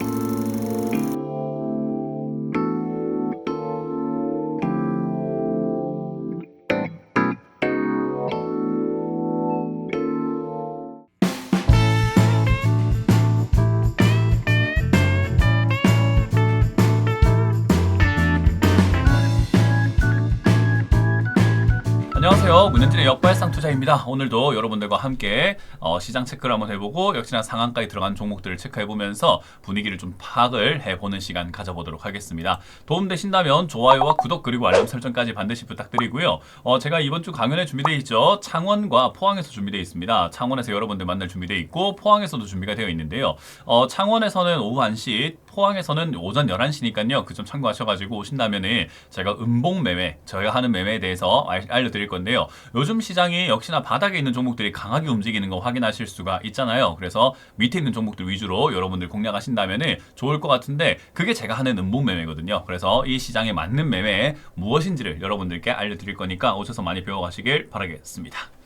Thank you. 안녕하세요. 문현진의 역발상 투자입니다. 오늘도 여러분들과 함께 어, 시장 체크를 한번 해보고 역시나 상한가에 들어간 종목들을 체크해보면서 분위기를 좀 파악을 해보는 시간 가져보도록 하겠습니다. 도움되신다면 좋아요와 구독 그리고 알람 설정까지 반드시 부탁드리고요. 어, 제가 이번 주 강연에 준비되어 있죠. 창원과 포항에서 준비되어 있습니다. 창원에서 여러분들 만날 준비되어 있고 포항에서도 준비가 되어 있는데요. 어, 창원에서는 오후 1시, 포항에서는 오전 11시니까요. 그 점 참고하셔가지고 오신다면 은 제가 음봉 매매, 저희가 하는 매매에 대해서 알, 알려드릴 건데요. 요즘 시장이 역시나 바닥에 있는 종목들이 강하게 움직이는 거 확인하실 수가 있잖아요. 그래서 밑에 있는 종목들 위주로 여러분들 공략하신다면은 좋을 것 같은데 그게 제가 하는 음봉 매매거든요. 그래서 이 시장에 맞는 매매 무엇인지를 여러분들께 알려드릴 거니까 오셔서 많이 배워가시길 바라겠습니다.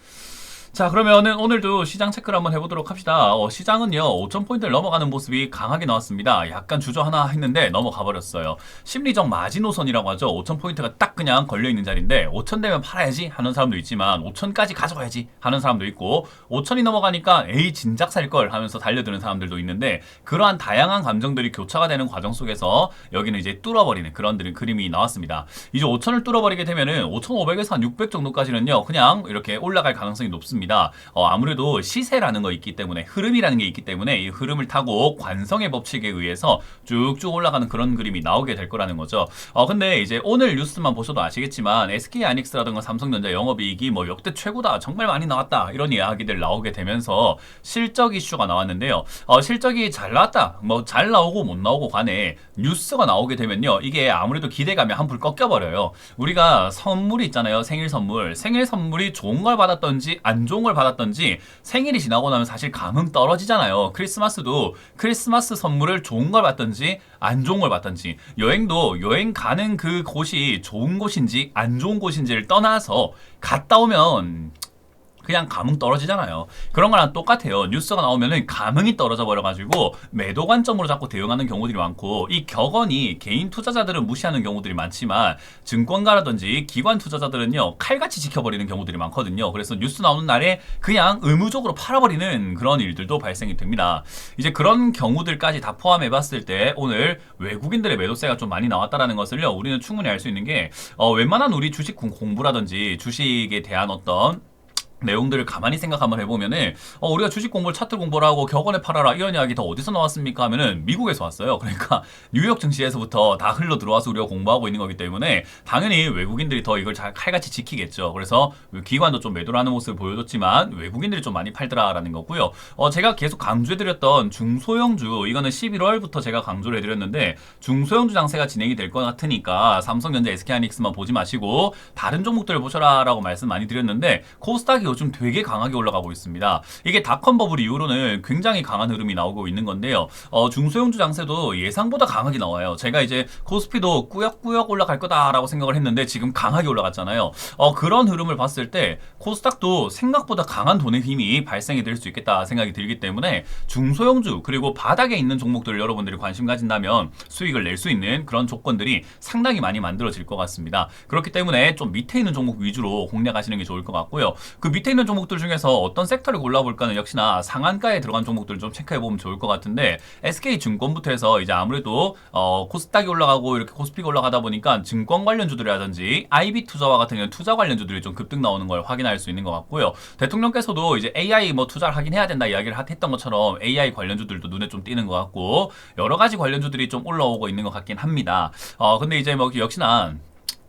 자 그러면은 오늘도 시장 체크를 한번 해보도록 합시다. 어, 시장은요 5,000포인트를 넘어가는 모습이 강하게 나왔습니다. 약간 주저하나 했는데 넘어가 버렸어요. 심리적 마지노선이라고 하죠. 5,000포인트가 딱 그냥 걸려 있는 자리인데 5,000 되면 팔아야지 하는 사람도 있지만 5,000까지 가져가야지 하는 사람도 있고 5,000이 넘어가니까 에이 진작 살 걸 하면서 달려드는 사람들도 있는데 그러한 다양한 감정들이 교차가 되는 과정 속에서 여기는 이제 뚫어버리는 그런 들- 그림이 나왔습니다. 이제 5,000을 뚫어버리게 되면은 5,500에서 한 600 정도까지는요 그냥 이렇게 올라갈 가능성이 높습니다. 어, 아무래도 시세라는 거 있기 때문에 흐름이라는 게 있기 때문에 이 흐름을 타고 관성의 법칙에 의해서 쭉쭉 올라가는 그런 그림이 나오게 될 거라는 거죠. 어, 근데 이제 오늘 뉴스만 보셔도 아시겠지만 SK 하이닉스라든가 삼성전자 영업이익이 뭐 역대 최고다 정말 많이 나왔다 이런 이야기들 나오게 되면서 실적 이슈가 나왔는데요. 어, 실적이 잘 나왔다 뭐 잘 나오고 못 나오고 간에 뉴스가 나오게 되면요 이게 아무래도 기대감이 한풀 꺾여버려요. 우리가 선물이 있잖아요 생일 선물 생일 선물이 좋은 걸 받았던지 안 좋은 걸 받았던지 생일이 지나고 나면 사실 감흥 떨어지잖아요. 크리스마스도 크리스마스 선물을 좋은 걸 받던지 안 좋은 걸 받던지 여행도 여행 가는 그 곳이 좋은 곳인지 안 좋은 곳인지를 떠나서 갔다 오면 그냥 감흥 떨어지잖아요. 그런 거랑 똑같아요. 뉴스가 나오면은 감흥이 떨어져 버려가지고 매도 관점으로 자꾸 대응하는 경우들이 많고 이 격언이 개인 투자자들은 무시하는 경우들이 많지만 증권가라든지 기관 투자자들은요 칼같이 지켜버리는 경우들이 많거든요. 그래서 뉴스 나오는 날에 그냥 의무적으로 팔아버리는 그런 일들도 발생이 됩니다. 이제 그런 경우들까지 다 포함해봤을 때 오늘 외국인들의 매도세가 좀 많이 나왔다라는 것을요 우리는 충분히 알 수 있는 게 어, 웬만한 우리 주식 공- 공부라든지 주식에 대한 어떤 내용들을 가만히 생각 한번 해보면은 어, 우리가 주식 공부를 차트 공부를 하고 격언에 팔아라 이런 이야기 다 어디서 나왔습니까? 하면은 미국에서 왔어요. 그러니까 뉴욕 증시에서부터 다 흘러 들어와서 우리가 공부하고 있는 거기 때문에 당연히 외국인들이 더 이걸 잘 칼같이 지키겠죠. 그래서 기관도 좀 매도를 하는 모습을 보여줬지만 외국인들이 좀 많이 팔더라라는 거고요. 어, 제가 계속 강조해드렸던 중소형주 이거는 11월부터 제가 강조를 해드렸는데 중소형주 장세가 진행이 될 것 같으니까 삼성전자 SK하이닉스만 보지 마시고 다른 종목들을 보셔라 라고 말씀 많이 드렸는데 코스닥이 요즘 되게 강하게 올라가고 있습니다. 이게 닷컴 버블 이후로는 굉장히 강한 흐름이 나오고 있는 건데요. 어, 중소형주 장세도 예상보다 강하게 나와요. 제가 이제 코스피도 꾸역꾸역 올라갈 거다라고 생각을 했는데 지금 강하게 올라갔잖아요. 어, 그런 흐름을 봤을 때 코스닥도 생각보다 강한 돈의 힘이 발생이 될 수 있겠다 생각이 들기 때문에 중소형주 그리고 바닥에 있는 종목들을 여러분들이 관심 가진다면 수익을 낼 수 있는 그런 조건들이 상당히 많이 만들어질 것 같습니다. 그렇기 때문에 좀 밑에 있는 종목 위주로 공략하시는 게 좋을 것 같고요. 그 밑에 있는 종목들 중에서 어떤 섹터를 골라볼까는 역시나 상한가에 들어간 종목들 좀 체크해 보면 좋을 것 같은데 SK 증권부터 해서 이제 아무래도 어, 코스닥이 올라가고 이렇게 코스피가 올라가다 보니까 증권 관련주들이라든지 IB 투자와 같은 경우 투자 관련주들이 좀 급등 나오는 걸 확인할 수 있는 것 같고요. 대통령께서도 이제 AI 뭐 투자를 하긴 해야 된다 이야기를 하- 했던 것처럼 AI 관련주들도 눈에 좀 띄는 것 같고 여러 가지 관련주들이 좀 올라오고 있는 것 같긴 합니다. 어 근데 이제 뭐 역시나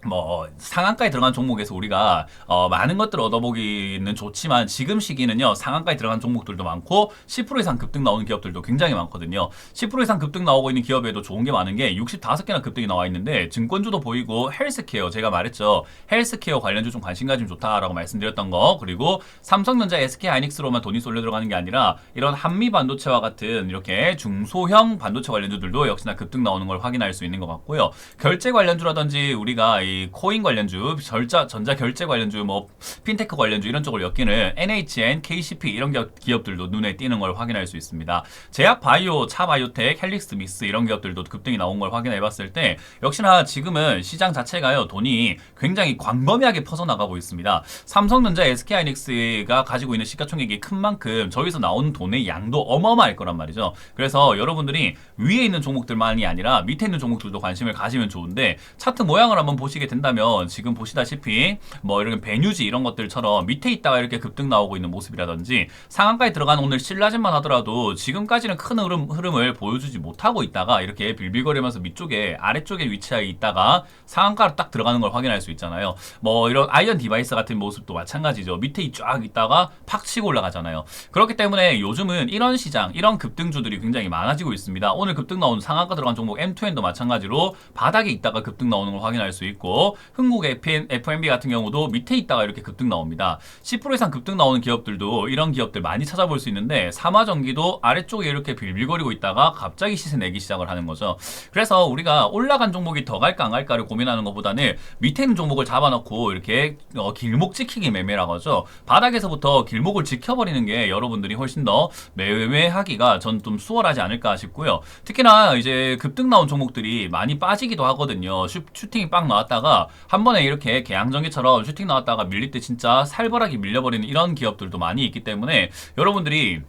뭐 상한가에 들어간 종목에서 우리가 어, 많은 것들을 얻어보기는 좋지만 지금 시기는요 상한가에 들어간 종목들도 많고 10% 이상 급등 나오는 기업들도 굉장히 많거든요. 10% 이상 급등 나오고 있는 기업에도 좋은 게 많은 게 65개나 급등이 나와 있는데 증권주도 보이고 헬스케어 제가 말했죠. 헬스케어 관련주 좀 관심 가지면 좋다라고 말씀드렸던 거. 그리고 삼성전자 SK 하이닉스로만 돈이 쏠려 들어가는 게 아니라 이런 한미 반도체와 같은 이렇게 중소형 반도체 관련주들도 역시나 급등 나오는 걸 확인할 수 있는 것 같고요. 결제 관련주라든지 우리가 이이 코인 관련주, 절자 전자 결제 관련주, 뭐 핀테크 관련주 이런 쪽을 엮이는 NHN, KCP 이런 기업, 기업들도 눈에 띄는 걸 확인할 수 있습니다. 제약 바이오, 차 바이오텍, 헬릭스 미스 이런 기업들도 급등이 나온 걸 확인해 봤을 때 역시나 지금은 시장 자체가요 돈이 굉장히 광범위하게 퍼져나가고 있습니다. 삼성전자, SK하이닉스가 가지고 있는 시가총액이 큰 만큼 저기서 나오는 돈의 양도 어마어마할 거란 말이죠. 그래서 여러분들이 위에 있는 종목들만이 아니라 밑에 있는 종목들도 관심을 가지면 좋은데 차트 모양을 한번 보시게 된다면 지금 보시다시피 뭐 이런 베뉴지 이런 것들처럼 밑에 있다가 이렇게 급등 나오고 있는 모습이라든지 상한가에 들어간 오늘 신라진만 하더라도 지금까지는 큰 흐름, 흐름을 보여주지 못하고 있다가 이렇게 빌빌거리면서 밑쪽에 아래쪽에 위치해 있다가 상한가로 딱 들어가는 걸 확인할 수 있잖아요. 뭐 이런 아이언 디바이스 같은 모습도 마찬가지죠. 밑에 쫙 있다가 팍 치고 올라가잖아요. 그렇기 때문에 요즘은 이런 시장, 이런 급등주들이 굉장히 많아지고 있습니다. 오늘 급등 나온 상한가 들어간 종목 M2N도 마찬가지로 바닥에 있다가 급등 나오는 걸 확인할 수 있고 흥국 FMB 같은 경우도 밑에 있다가 이렇게 급등 나옵니다. 10% 이상 급등 나오는 기업들도 이런 기업들 많이 찾아볼 수 있는데 삼화전기도 아래쪽에 이렇게 빌빌거리고 있다가 갑자기 시세 내기 시작을 하는 거죠. 그래서 우리가 올라간 종목이 더 갈까 안 갈까를 고민하는 것보다는 밑에 있는 종목을 잡아놓고 이렇게 어, 길목 지키기 매매라고 하죠. 바닥에서부터 길목을 지켜버리는 게 여러분들이 훨씬 더 매매하기가 전 좀 수월하지 않을까 싶고요. 특히나 이제 급등 나온 종목들이 많이 빠지기도 하거든요. 슈, 슈팅이 빵 나왔다 가 한 번에 이렇게 개항전기처럼 슈팅 나왔다가 밀릴 때 진짜 살벌하게 밀려버리는 이런 기업들도 많이 있기 때문에 여러분들이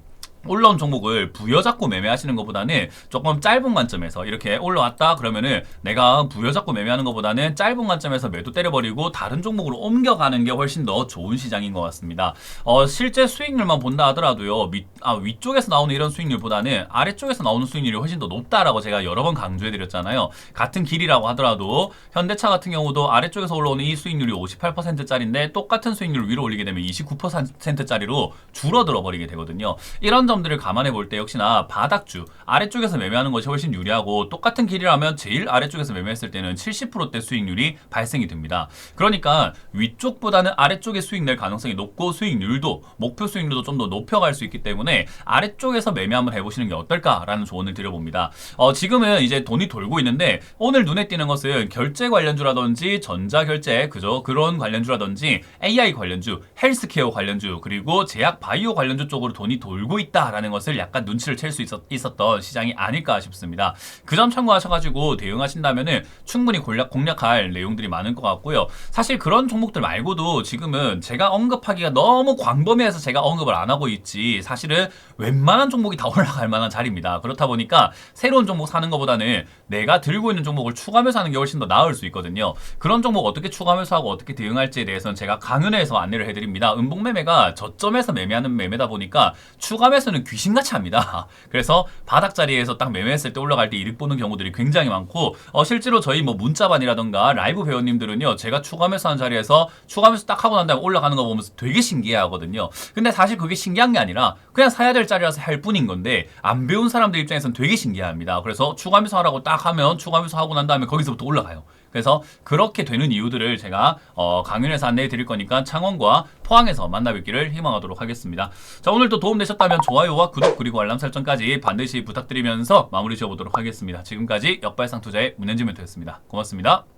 올라온 종목을 부여잡고 매매하시는 것보다는 조금 짧은 관점에서 이렇게 올라왔다 그러면은 내가 부여잡고 매매하는 것보다는 짧은 관점에서 매도 때려버리고 다른 종목으로 옮겨가는 게 훨씬 더 좋은 시장인 것 같습니다. 어, 실제 수익률만 본다 하더라도요 밑, 아, 위쪽에서 나오는 이런 수익률보다는 아래쪽에서 나오는 수익률이 훨씬 더 높다라고 제가 여러 번 강조해드렸잖아요. 같은 길이라고 하더라도 현대차 같은 경우도 아래쪽에서 올라오는 이 수익률이 58%짜리인데 똑같은 수익률을 위로 올리게 되면 29%짜리로 줄어들어 버리게 되거든요. 이런 점 들을 감안해 볼 때 역시나 바닥주 아래쪽에서 매매하는 것이 훨씬 유리하고 똑같은 길이라면 제일 아래쪽에서 매매했을 때는 70%대 수익률이 발생이 됩니다. 그러니까 위쪽보다는 아래쪽의 수익 낼 가능성이 높고 수익률도 목표 수익률도 좀 더 높여갈 수 있기 때문에 아래쪽에서 매매 한번 해보시는 게 어떨까라는 조언을 드려봅니다. 어, 지금은 이제 돈이 돌고 있는데 오늘 눈에 띄는 것은 결제 관련주라든지 전자 결제 그죠 그런 관련주라든지 AI 관련주, 헬스케어 관련주 그리고 제약 바이오 관련주 쪽으로 돈이 돌고 있다라는 것을 약간 눈치를 챌 수 있었던 시장이 아닐까 싶습니다. 그 점 참고하셔가지고 대응하신다면은 충분히 공략, 공략할 내용들이 많은 것 같고요. 사실 그런 종목들 말고도 지금은 제가 언급하기가 너무 광범위해서 제가 언급을 안 하고 있지 사실은 웬만한 종목이 다 올라갈 만한 자리입니다. 그렇다 보니까 새로운 종목 사는 것보다는 내가 들고 있는 종목을 추가하면서 하는 게 훨씬 더 나을 수 있거든요. 그런 종목 어떻게 추가하면서 하고 어떻게 대응할지에 대해서는 제가 강연회에서 안내를 해드 립니다. 음봉 매매가 저점에서 매매하는 매매다 보니까 추가 매수는 귀신같이 합니다. 그래서 바닥 자리에서 딱 매매했을 때 올라갈 때 이득 보는 경우들이 굉장히 많고 어, 실제로 저희 뭐 문자반이라던가 라이브 회원님들은요 제가 추가 매수 하는 자리에서 추가 매수 딱 하고 난 다음에 올라가는 거 보면서 되게 신기해하거든요. 근데 사실 그게 신기한 게 아니라 그냥 사야 될 자리라서 할 뿐인 건데 안 배운 사람들 입장에서는 되게 신기합니다. 그래서 추가 매수 하라고 딱 하면 추가 매수 하고 난 다음에 거기서부터 올라가요. 그래서 그렇게 되는 이유들을 제가 어, 강연에서 안내해 드릴 거니까 창원과 포항에서 만나 뵙기를 희망하도록 하겠습니다. 자 오늘도 도움되셨다면 좋아요와 구독 그리고 알람 설정까지 반드시 부탁드리면서 마무리 지어보도록 하겠습니다. 지금까지 역발상 투자의 문현지 멘토였습니다. 고맙습니다.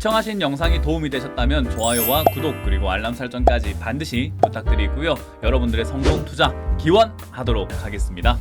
시청하신 영상이 도움이 되셨다면 좋아요와 구독 그리고 알람 설정까지 반드시 부탁드리고요. 여러분들의 성공 투자 기원하도록 하겠습니다.